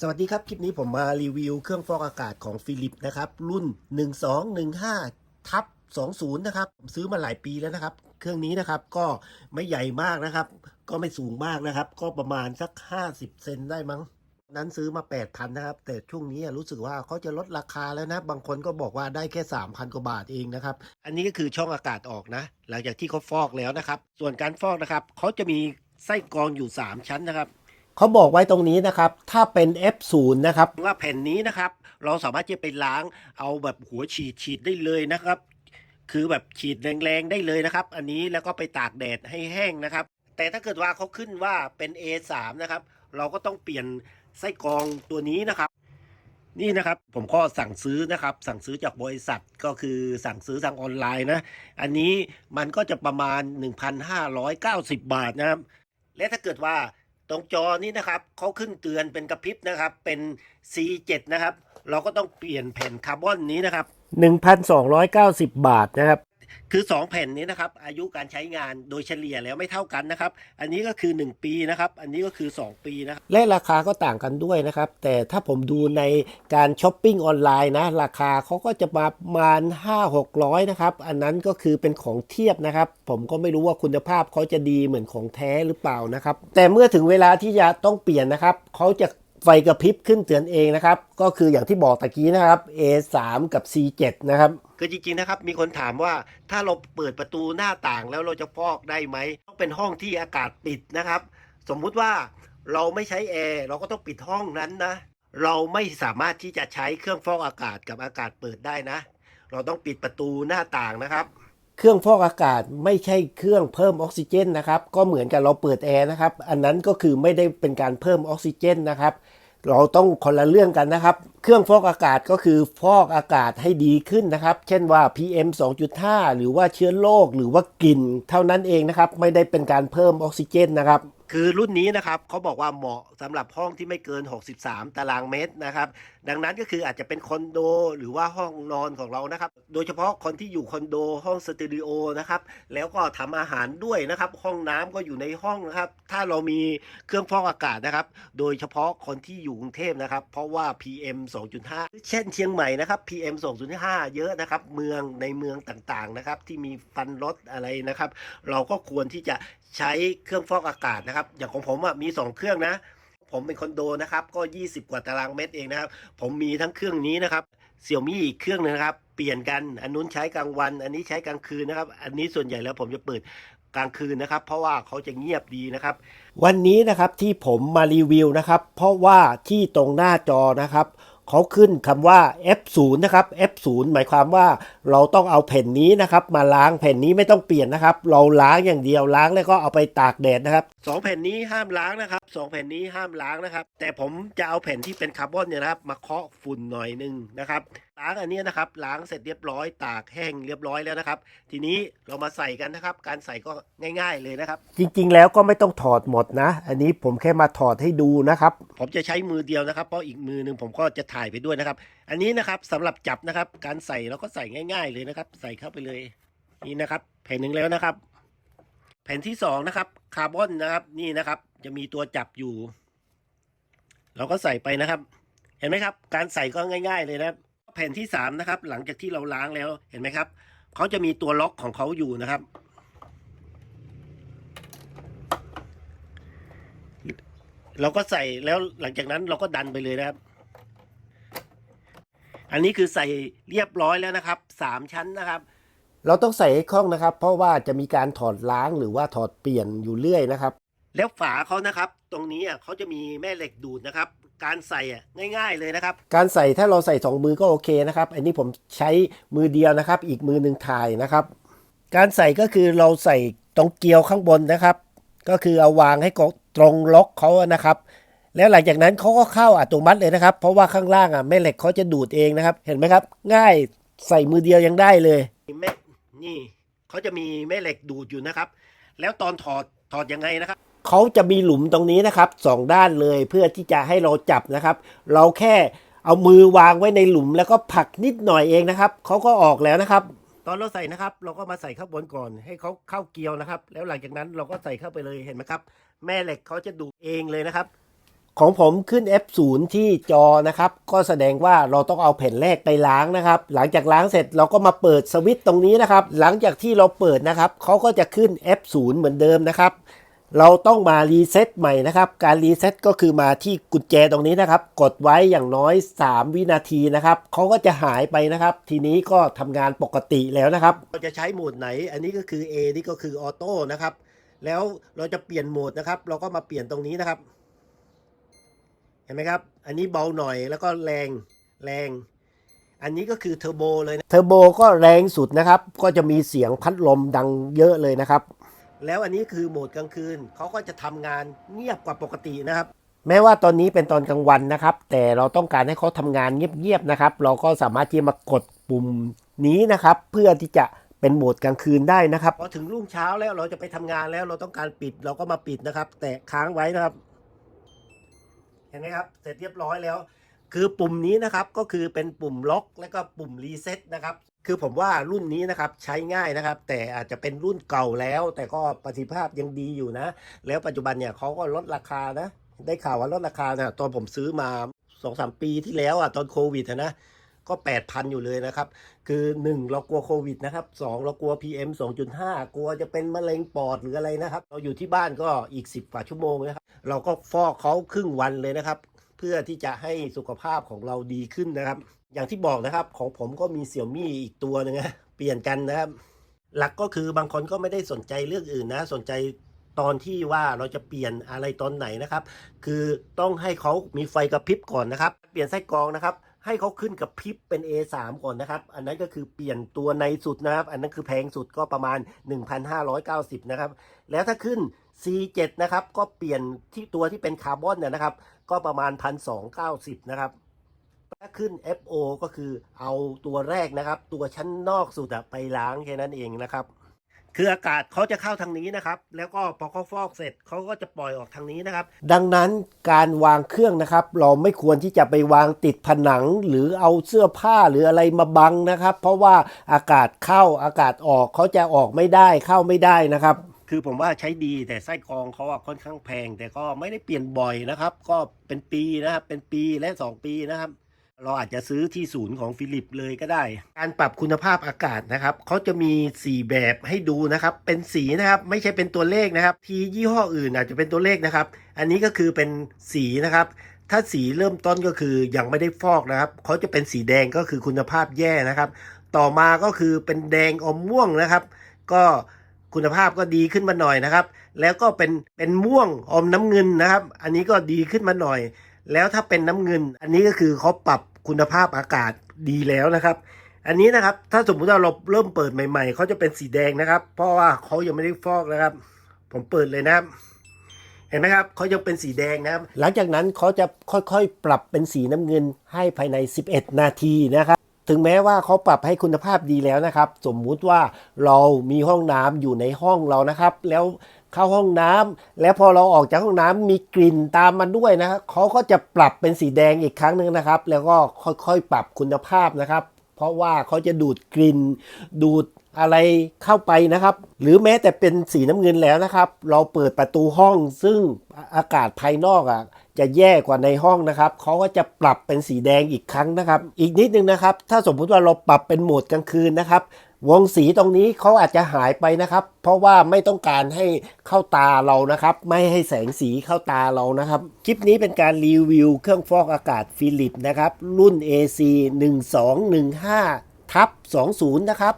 สวัสดีครับ คลิปนี้ผมมารีวิวเครื่องฟอกอากาศของฟิลิปนะครับ รุ่น 1215ทับ20 นะครับ ผมซื้อมาหลายปีแล้วนะครับ เครื่องนี้นะครับก็ไม่ใหญ่มากนะครับ ก็ไม่สูงมากนะครับ ก็ประมาณสัก 50 เซนได้มั้ง นั้นซื้อมา 8,000 นะครับ แต่ช่วงนี้รู้สึกว่าเขาจะลดราคาแล้วนะ บางคนก็บอกว่าได้แค่ 3,000 กว่าบาทเองนะครับ อันนี้ก็คือช่องอากาศออกนะ หลังจากที่เขาฟอกแล้วนะครับ ส่วนการฟอกนะครับเขาจะมีไส้กรองอยู่ 3 ชั้นนะครับ เขาบอกไว้ตรงนี้นะครับ ถ้าเป็น F0 นะครับว่าแผ่นนี้นะครับ เราสามารถจะไปล้างเอาแบบหัวฉีดฉีดได้เลยนะครับ คือแบบฉีดแรงๆได้เลยนะครับ อันนี้แล้วก็ไปตากแดดให้แห้งนะครับ แต่ถ้าเกิดว่าเขาขึ้นว่าเป็น A3 นะครับ เราก็ต้องเปลี่ยนไส้กรองตัวนี้นะครับ นี่นะครับผมก็สั่งซื้อนะครับ สั่งซื้อจากบริษัทก็คือสั่งซื้อทางออนไลน์นะ อันนี้มันก็จะประมาณ 1,590 บาทนะครับ และถ้าเกิดว่า ตรงจอนี้นะครับเขาขึ้นเตือนเป็นกระพริบนะครับ เป็น C7 นะครับ เราก็ต้องเปลี่ยนแผ่นคาร์บอนนี้นะครับ 1,290 บาทนะครับ คือ 2 แผ่นนี้นะครับ อายุการใช้งานโดยเฉลี่ยแล้วไม่เท่ากันนะครับ อันนี้ก็คือ 1 ปีนะครับ อันนี้ก็คือ 2 ปีนะครับและราคาก็ต่างกันด้วยนะครับ แต่ถ้าผมดูในการช้อปปิ้งออนไลน์นะ ราคาเขาก็จะประมาณ 5-600 นะครับ อันนั้นก็คือเป็นของเทียบนะครับ ผมก็ไม่รู้ว่าคุณภาพเขาจะดีเหมือนของแท้หรือเปล่านะครับ แต่เมื่อถึงเวลาที่จะต้องเปลี่ยนนะครับเขาจะ ไฟกระพริบขึ้นเตือนเองนะครับ ก็คืออย่างที่บอกตะกี้นะครับ A3 กับ C7 นะครับ คือจริงๆนะครับ มีคนถามว่าถ้าเราเปิดประตูหน้าต่างแล้วเราจะฟอกได้ไหมต้องเป็นห้องที่อากาศปิดนะครับ สมมุติว่าเราไม่ใช้แอร์เราก็ต้องปิดห้องนั้นนะ เราไม่สามารถที่จะใช้เครื่องฟอกอากาศกับอากาศเปิดได้นะ เราต้องปิดประตูหน้าต่างนะครับ เครื่องฟอกอากาศไม่ใช่เครื่องเพิ่มออกซิเจนนะครับ ก็เหมือนกับเราเปิดแอร์นะครับ อันนั้นก็คือไม่ได้เป็นการเพิ่มออกซิเจนนะครับ เราต้องคนละเรื่องกันนะครับ เครื่องฟอกอากาศก็คือฟอกอากาศให้ดีขึ้นนะครับ เช่นว่า PM 2.5 หรือว่าเชื้อโรคหรือว่ากลิ่นเท่านั้นเองนะครับ ไม่ได้เป็นการเพิ่มออกซิเจนนะครับ คือรุ่นนี้นะครับเขาบอกว่าเหมาะสำหรับห้องที่ไม่เกิน 63 ตารางเมตรนะครับ ดังนั้นก็คืออาจจะเป็นคอนโดหรือว่าห้องนอนของเรานะครับ โดยเฉพาะคนที่อยู่คอนโดห้องสตูดิโอนะครับ แล้วก็ทำอาหารด้วยนะครับ ห้องน้ำก็อยู่ในห้องนะครับ ถ้าเรามีเครื่องฟอกอากาศนะครับ โดยเฉพาะคนที่อยู่กรุงเทพนะครับ เพราะว่า PM 2.5 เช่นเชียงใหม่นะครับ PM 2.5 เยอะนะครับ เมืองในเมืองต่างๆนะครับ ที่มีฟันรถอะไรนะครับ เราก็ควรที่จะใช้เครื่องฟอกอากาศนะครับ อย่างของผมมี 2 เครื่องนะ ผมเป็นคอนโดนะครับ ก็ 20 กว่าตารางเมตรเองนะครับ ผมมีทั้งเครื่องนี้นะครับเสี่ยวมี่อีกเครื่องหนึงนะครับ เปลี่ยนกัน อันนู้นใช้กลางวัน อันนี้ใช้กลางคืนนะครับ อันนี้ส่วนใหญ่แล้วผมจะเปิดกลางคืนนะครับ เพราะว่าเขาจะเงียบดีนะครับ วันนี้นะครับที่ผมมารีวิวนะครับ เพราะว่าที่ตรงหน้าจอนะครับ เขาขึ้นคำว่า F0 นะครับ F0 หมายความว่าเราต้องเอาแผ่นนี้นะครับ มาล้างแผ่นนี้ไม่ต้องเปลี่ยนนะครับ เราล้างอย่างเดียวล้างแล้วก็เอาไปตากแดดนะครับ สองแผ่นนี้ห้ามล้างนะครับสองแผ่นนี้ห้ามล้างนะครับ แต่ผมจะเอาแผ่นที่เป็นคาร์บอนเนี่ยนะครับ มาเคาะฝุ่นหน่อยหนึงนะครับ ล้างอันนี้นะครับ ล้างเสร็จเรียบร้อยตากแห้งเรียบร้อยแล้วนะครับ ทีนี้เรามาใส่กันนะครับ การใส่ก็ง่าย ๆเลยนะครับ จริงๆ แล้วก็ไม่ต้องถอดหมดนะ อันนี้ผมแค่มาถอดให้ดูนะครับ ผมจะใช้มือเดียวนะครับ เพราะอีกมือหนึ่งผมก็จะถ่ายไปด้วยนะครับ อันนี้นะครับสำหรับจับนะครับ การใส่เราก็ใส่ง่าย ๆ เลยนะครับ ใส่เข้าไปเลยนี่นะครับ แผ่นหนึ่งแล้วนะครับ แผ่นที่สองนะครับคาร์บอนนะครับนี่นะครับ จะมีตัวจับอยู่ เราก็ใส่ไปนะครับ เห็นไหมครับ การใส่ก็ง่าย ๆ เลยนะครับแผ่นที่สามนะครับ หลังจากที่เราล้างแล้วเห็นไหมครับเขาจะมีตัวล็อกของเขาอยู่นะครับ เราก็ใส่แล้วหลังจากนั้นเราก็ดันไปเลยนะครับ อันนี้คือใส่เรียบร้อยแล้วนะครับสามชั้นนะครับ เราต้องใส่ให้คล่องนะครับ เพราะว่าจะมีการถอดล้างหรือว่าถอดเปลี่ยนอยู่เรื่อยนะครับ แล้วฝาเขานะครับ ตรงนี้อะเขาจะมีแม่เหล็กดูดนะครับ การใส่อะง่าย ๆเลยนะครับ การใส่ถ้าเราใส่สองมือก็โอเคนะครับ อันนี้ผมใช้มือเดียวนะครับ อีกมือหนึ่งถ่ายนะครับ การใส่ก็คือเราใส่ตรงเกลียวข้างบนนะครับ ก็คือเอาวางให้ตรงล็อกเขานะครับแล้วหลังจากนั้นเขาก็เข้าอัตโนมัติเลยนะครับ เพราะว่าข้างล่างอะแม่เหล็กเขาจะดูดเองนะครับ เห็นไหมครับ ง่ายใส่มือเดียวยังได้เลยแม่ นี่เขาจะมีแม่เหล็กดูดอยู่นะครับ แล้วตอนถอดถอดยังไงนะครับเขาจะมีหลุมตรงนี้นะครับสองด้านเลยเพื่อที่จะให้เราจับนะครับ เราแค่เอามือวางไว้ในหลุมแล้วก็ผลักนิดหน่อยเองนะครับเขาก็ออกแล้วนะครับ ตอนเราใส่นะครับ เราก็มาใส่ข้างบนก่อน ให้เขาเข้าเกลียวนะครับ แล้วหลังจากนั้นเราก็ใส่เข้าไปเลยเห็นไหมครับ แม่เหล็กเขาจะดูดเองเลยนะครับ ของผมขึ้น F0 ที่จอนะครับ ก็แสดงว่าเราต้องเอาแผ่นแรกไปล้างนะครับ หลังจากล้างเสร็จเราก็มาเปิดสวิตช์ตรงนี้นะครับ หลังจากที่เราเปิดนะครับเขาก็จะขึ้น F0 เหมือนเดิมนะครับ เราต้องมารีเซ็ตใหม่นะครับ การรีเซ็ตก็คือมาที่กุญแจตรงนี้นะครับ กดไว้อย่างน้อย 3 วินาทีนะครับเขาก็จะหายไปนะครับ ทีนี้ก็ทำงานปกติแล้วนะครับ เราจะใช้โหมดไหน อันนี้ก็คือ A นี่ก็คือออโต้นะครับ แล้วเราจะเปลี่ยนโหมดนะครับ เราก็มาเปลี่ยนตรงนี้นะครับ เห็นไหมครับ อันนี้เบาหน่อยแล้วก็แรงแรง อันนี้ก็คือเทอร์โบเลยเทอร์โบก็แรงสุดนะครับ ก็จะมีเสียงพัดลมดังเยอะเลยนะครับ แล้วอันนี้คือโหมดกลางคืนเขาก็จะทำงานเงียบกว่าปกตินะครับแม้ว่าตอนนี้เป็นตอนกลางวันนะครับ แต่เราต้องการให้เขาทำงานเงียบๆนะครับ เราก็สามารถที่จะมากดปุ่มนี้นะครับ เพื่อที่จะเป็นโหมดกลางคืนได้นะครับพอถึงรุ่งเช้าแล้วเราจะไปทำงานแล้วเราต้องการปิดเราก็มาปิดนะครับ แต่ค้างไว้นะครับเห็นไหมครับเสร็จเรียบร้อยแล้ว คือปุ่มนี้นะครับก็คือเป็นปุ่มล็อกและก็ปุ่มรีเซ็ตนะครับคือผมว่ารุ่นนี้นะครับใช้ง่ายนะครับ แต่อาจจะเป็นรุ่นเก่าแล้ว แต่ก็ประสิทธิภาพยังดีอยู่นะ แล้วปัจจุบันเนี่ยเขาก็ลดราคานะ ได้ข่าวว่าลดราคานะตอนผมซื้อมาสองสามปีที่แล้วอะตอนโควิดนะ ก็ 8,000 อยู่เลยนะครับ คือ 1 เรากลัวโควิดนะครับ 2 เรากลัว PM 2.5 กลัวจะเป็นมะเร็งปอดหรืออะไรนะครับ เราอยู่ที่บ้านก็อีก 10 กว่าชั่วโมงนะครับ เราก็ฟอกเขาครึ่งวันเลยนะครับ เพื่อที่จะให้สุขภาพของเราดีขึ้นนะครับ อย่างที่บอกนะครับของผมก็มีเสี่ยวมี่อีกตัวนึงนะเปลี่ยนกันนะครับ หลักก็คือบางคนก็ไม่ได้สนใจเรื่องอื่นนะ สนใจตอนที่ว่าเราจะเปลี่ยนอะไรตอนไหนนะครับ คือต้องให้เขามีไฟกระพริบก่อนนะครับ เปลี่ยนไส้กรองนะครับ ให้เขาขึ้นกับพิบเป็น A3 ก่อนนะครับ อันนั้นก็คือเปลี่ยนตัวในสุดนะครับ อันนั้นคือแพงสุดก็ประมาณ 1,590 นะครับ แล้วถ้าขึ้น C7 นะครับ ก็เปลี่ยนที่ตัวที่เป็นคาร์บอนเนี่ยนะครับ ก็ประมาณ 1,290 นะครับถ้าขึ้น FO ก็คือเอาตัวแรกนะครับ ตัวชั้นนอกสุดอะไปล้างแค่นั้นเองนะครับ คืออากาศเขาจะเข้าทางนี้นะครับ แล้วก็พอเขาฟอกเสร็จเขาก็จะปล่อยออกทางนี้นะครับ ดังนั้นการวางเครื่องนะครับ เราไม่ควรที่จะไปวางติดผนัง หรือเอาเสื้อผ้าหรืออะไรมาบังนะครับ เพราะว่าอากาศเข้าอากาศออกเขาจะออกไม่ได้เข้าไม่ได้นะครับคือผมว่าใช้ดีแต่ไส้กรองเขาอะค่อนข้างแพง แต่ก็ไม่ได้เปลี่ยนบ่อยนะครับ ก็เป็นปีนะครับเป็นปีและ 2 ปีนะครับ เราอาจจะซื้อที่ศูนย์ของฟิลิปเลยก็ได้ การปรับคุณภาพอากาศนะครับเขาจะมี 4 แบบให้ดูนะครับ เป็นสีนะครับ ไม่ใช่เป็นตัวเลขนะครับ ทียี่ห้ออื่นอาจจะเป็นตัวเลขนะครับ อันนี้ก็คือเป็นสีนะครับ ถ้าสีเริ่มต้นก็คือยังไม่ได้ฟอกนะครับเขาจะเป็นสีแดงก็คือคุณภาพแย่นะครับ ต่อมาก็คือเป็นแดงอมม่วงนะครับ ก็คุณภาพก็ดีขึ้นมาหน่อยนะครับ แล้วก็เป็นเป็นม่วงอมน้ำเงินนะครับ อันนี้ก็ดีขึ้นมาหน่อย แล้วถ้าเป็นน้ำเงิน อันนี้ก็คือเขาปรับคุณภาพอากาศดีแล้วนะครับ อันนี้นะครับถ้าสมมุติว่าเราเริ่มเปิดใหม่ ๆเขาจะเป็นสีแดงนะครับ เพราะว่าเขายังไม่ได้ฟอกนะครับ ผมเปิดเลยนะครับเห็นไหมครับเขายังเป็นสีแดงนะครับ หลังจากนั้นเขาจะค่อยๆ ปรับเป็นสีน้ำเงินให้ภายใน 11 นาทีนะครับ ถึงแม้ว่าเขาปรับให้คุณภาพดีแล้วนะครับ สมมุติว่าเรามีห้องน้ำอยู่ในห้องเรานะครับ แล้ว เข้าห้องน้ำแล้วพอเราออกจากห้องน้ำมีกลิ่นตามมาด้วยนะครับเขาก็จะปรับเป็นสีแดงอีกครั้งหนึ่งนะครับ แล้วก็ค่อยๆปรับคุณภาพนะครับ เพราะว่าเขาจะดูดกลิ่นดูดอะไรเข้าไปนะครับ หรือแม้แต่เป็นสีน้ำเงินแล้วนะครับ เราเปิดประตูห้องซึ่งอากาศภายนอกอะ จะแย่กว่าในห้องนะครับเขาก็จะปรับเป็นสีแดงอีกครั้งนะครับ อีกนิดนึงนะครับ ถ้าสมมุติว่าเราปรับเป็นโหมดกลางคืนนะครับ วงสีตรงนี้เขาอาจจะหายไปนะครับ เพราะว่าไม่ต้องการให้เข้าตาเรานะครับ ไม่ให้แสงสีเข้าตาเรานะครับ คลิปนี้เป็นการรีวิวเครื่องฟอกอากาศฟิลิปนะครับ รุ่น AC 1215ทับ20 นะครับ